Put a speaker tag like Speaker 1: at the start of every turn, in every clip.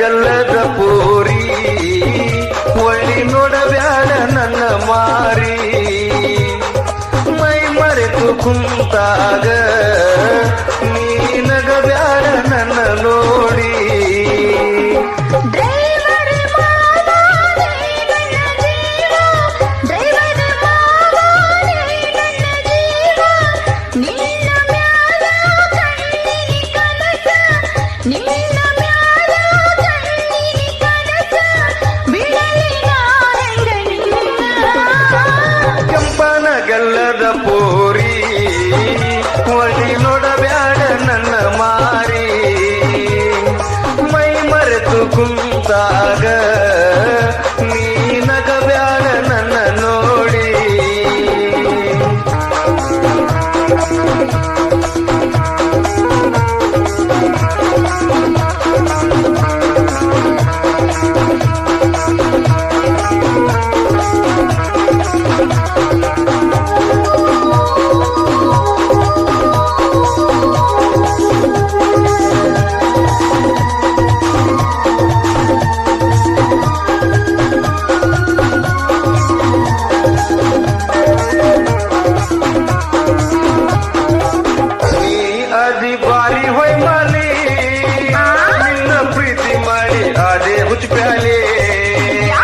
Speaker 1: ಗಲ್ಲದ ಪೋರಿ ಒಳ್ಳಿ ನೋಡಬ್ಯಾಡ ನನ್ನ ಮಾರಿ ಮೈ ಮರೆತು ಕುಂತಾಗ ಒಳ್ಳಿ ನೋಡಬ್ಯಾಡ ನನ್ನ ಮಾರಿ. ಮೈ ಮರೆತು ಕುಂತಾಗ भूत पिळाले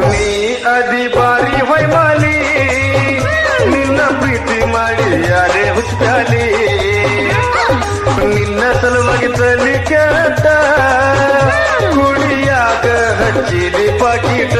Speaker 1: मी आधी बारी होय माली निन्न प्रीती माडी अरे भूत पिळाले निन्न सल मागितली कळता कुणी आग हच्ची पाकिट